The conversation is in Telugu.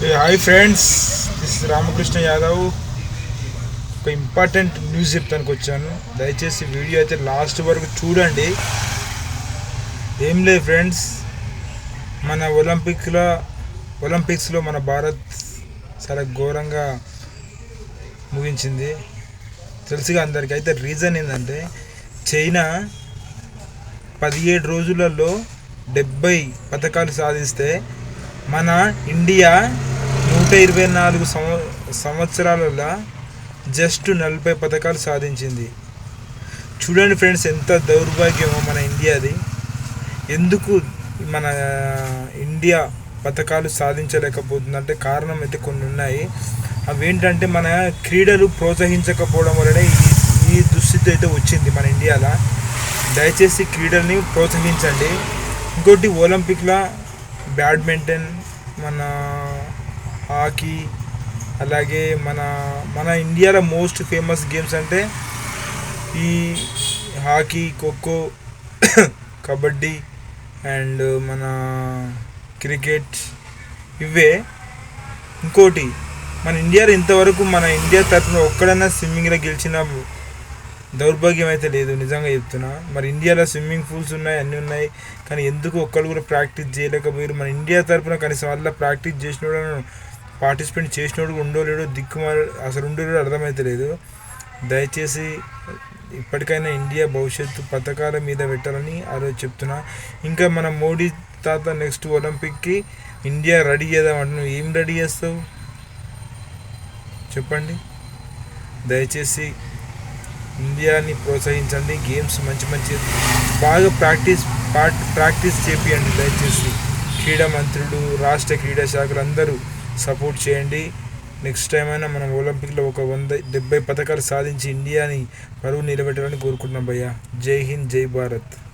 Hi friends this Ramakrishna Yadav ఒక ఇంపార్టెంట్ న్యూస్ చెప్తానికి వచ్చాను. దయచేసి వీడియో అయితే లాస్ట్ వరకు చూడండి. ఏం లేదు ఫ్రెండ్స్ మన ఒలింపిక్లో ఒలింపిక్స్లో మన భారత్ చాలా ఘోరంగా ముగించింది. తెలుసుగా అందరికీ అయితే రీజన్ ఏంటంటే చైనా పదిహేడు రోజులలో డెబ్బై పథకాలు సాధిస్తే మన ఇండియా నూట ఇరవై నాలుగు సంవ సంవత్సరాలలో జస్ట్ నలభై పథకాలు సాధించింది. చూడండి ఫ్రెండ్స్ ఎంత దౌర్భాగ్యమో మన ఇండియాది. ఎందుకు మన ఇండియా పథకాలు సాధించలేకపోతుందంటే కారణం అయితే కొన్ని ఉన్నాయి. అవి ఏంటంటే మన క్రీడలు ప్రోత్సహించకపోవడం వలనే ఈ ఈ దుస్థితి అయితే వచ్చింది మన ఇండియాలో. దయచేసి క్రీడల్ని ప్రోత్సహించండి. ఇంకోటి ఒలింపిక్లో బ్యాడ్మింటన్ మన హాకీ అలాగే మన మన ఇండియాలో మోస్ట్ ఫేమస్ గేమ్స్ అంటే ఈ హాకీ ఖోఖో కబడ్డీ అండ్ మన క్రికెట్ ఇవే. ఇంకోటి మన ఇండియాలో ఇంతవరకు మన ఇండియా తరఫున ఒక్కడైనా స్విమ్మింగ్లో గెలిచిన దౌర్భాగ్యం అయితే లేదు నిజంగా చెప్తున్నా. మరి ఇండియాలో స్విమ్మింగ్ పూల్స్ ఉన్నాయి అన్నీ ఉన్నాయి కానీ ఎందుకు ఒక్కరు కూడా ప్రాక్టీస్ చేయలేకపోయారు మన ఇండియా తరఫున కనీసం వాళ్ళ ప్రాక్టీస్ చేసిన పార్టిసిపేట్ చేసినోడు ఉండో లేడో దిక్కుమారు అసలు ఉండో లేడో అర్థమైతే లేదు దయచేసి ఇప్పటికైనా ఇండియా భవిష్యత్తు పథకాల మీద పెట్టాలని ఆరోజు చెప్తున్నా. ఇంకా మన మోడీ తాత నెక్స్ట్ ఒలింపిక్కి ఇండియా రెడీ చేద్దామంటే నువ్వు ఏం రెడీ చేస్తావు? చెప్పండి. దయచేసి ఇండియాని ప్రోత్సహించండి. గేమ్స్ మంచి మంచి బాగా ప్రాక్టీస్ ప్రాక్టీస్ చేపియండి. దయచేసి క్రీడా మంత్రులు రాష్ట్ర క్రీడా శాఖలు అందరూ సపోర్ట్ చేయండి. నెక్స్ట్ టైం అయినా మనం ఒలింపిక్లో ఒక వంద డెబ్బై పథకాలు సాధించి ఇండియాని పరువు నిలబెట్టాలని కోరుకుంటున్నాం భయ్యా. జై హింద్ జై భారత్.